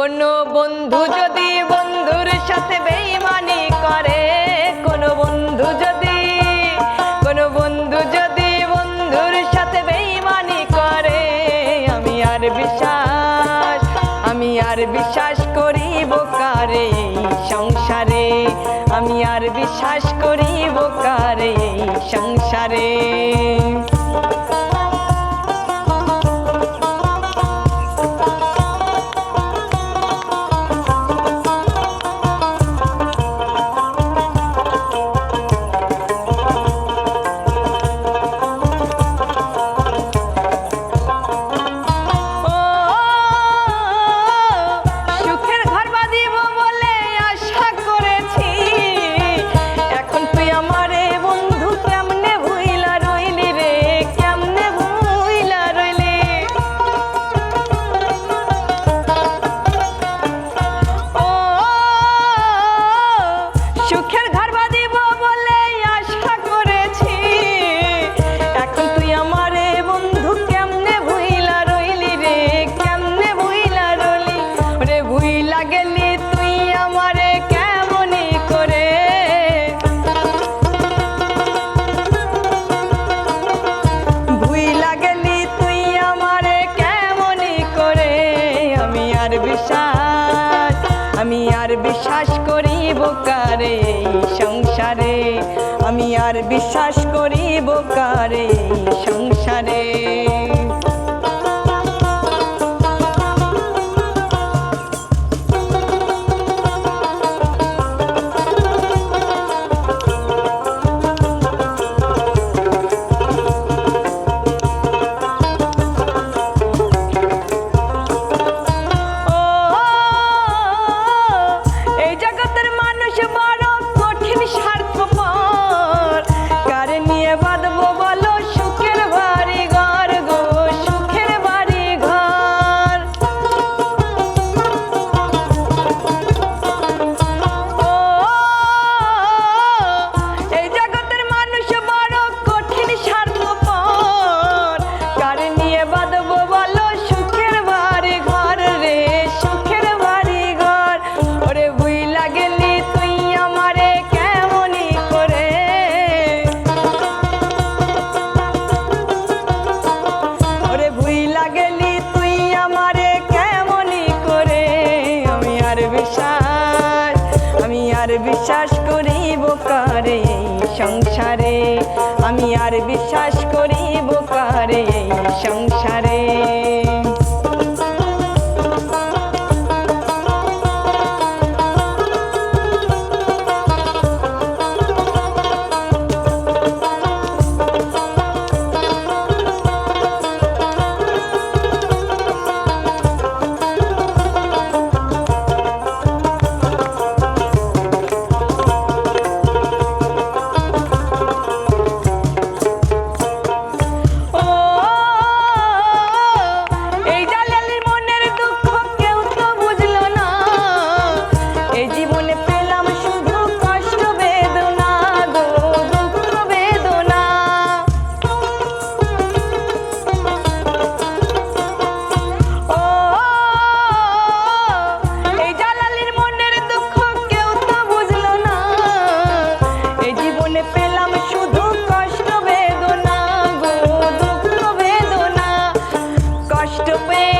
কোনো বন্ধু যদি বন্ধুর সাথে বেইমানি করে, কোনো বন্ধু যদি, কোনো বন্ধু যদি বন্ধুর সাথে বেইমানি করে, আমি আর বিশ্বাস, আমি আর বিশ্বাস করিব কারে সংসারে? আমি আর বিশ্বাস করিব কারে সংসারে? লাগেনি তুই আমারে কেমনি করে? ভুই লাগেনি তুই আমারে কেমনি করে? আমি আর বিশ্বাস, আমি আর বিশ্বাস করি বোকারে সংসারে? আমি আর বিশ্বাস করি বোকারে সংসারে? সংসারে আমি আর বিশ্বাস করি বোকারে এই সংসারে? কষ্ট পেয়ে